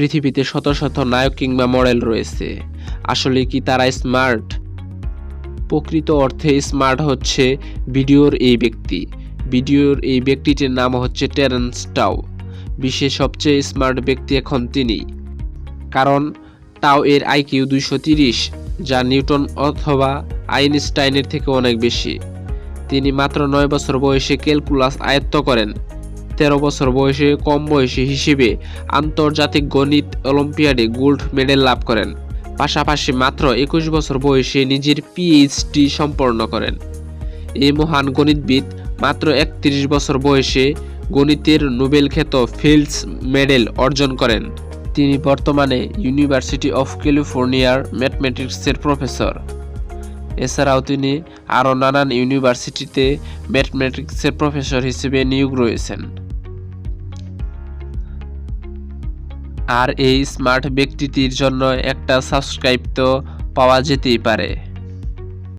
পৃথিবীতে শত শত নায়ক কিংবা মডেল রয়েছে। আসলে কি তারা স্মার্ট? প্রকৃত অর্থে স্মার্ট হচ্ছে ভিডিওর এই ব্যক্তি। ভিডিওর এই ব্যক্তিটির নাম হচ্ছে টেরেন্স টাও। বিশ্বের সবচেয়ে স্মার্ট ব্যক্তি এখন তিনি। কারণ টাও এর আইকিউ দুইশো তিরিশ, যা নিউটন অথবা আইনস্টাইনের থেকে অনেক বেশি। তিনি মাত্র নয় বছর বয়সে ক্যালকুলাস আয়ত্ত করেন। তেরো বছর বয়সে, কম বয়সী হিসেবে আন্তর্জাতিক গণিত অলিম্পিয়াডে গোল্ড মেডেল লাভ করেন। পাশাপাশি মাত্র একুশ বছর বয়সে নিজের পিএইচডি সম্পন্ন করেন। এই মহান গণিতবিদ মাত্র একত্রিশ বছর বয়সে গণিতের নোবেল খ্যাত ফিল্ডস মেডেল অর্জন করেন। তিনি বর্তমানে ইউনিভার্সিটি অফ ক্যালিফোর্নিয়ার ম্যাথমেটিক্সের প্রফেসর। এছাড়াও তিনি আরও নানান ইউনিভার্সিটিতে ম্যাথমেটিক্সের প্রফেসর হিসেবে নিয়োগ রয়েছেন। আর এই স্মার্ট ব্যক্তিটির জন্য একটা সাবস্ক্রাইব তো পাওয়া যেতেই পারে।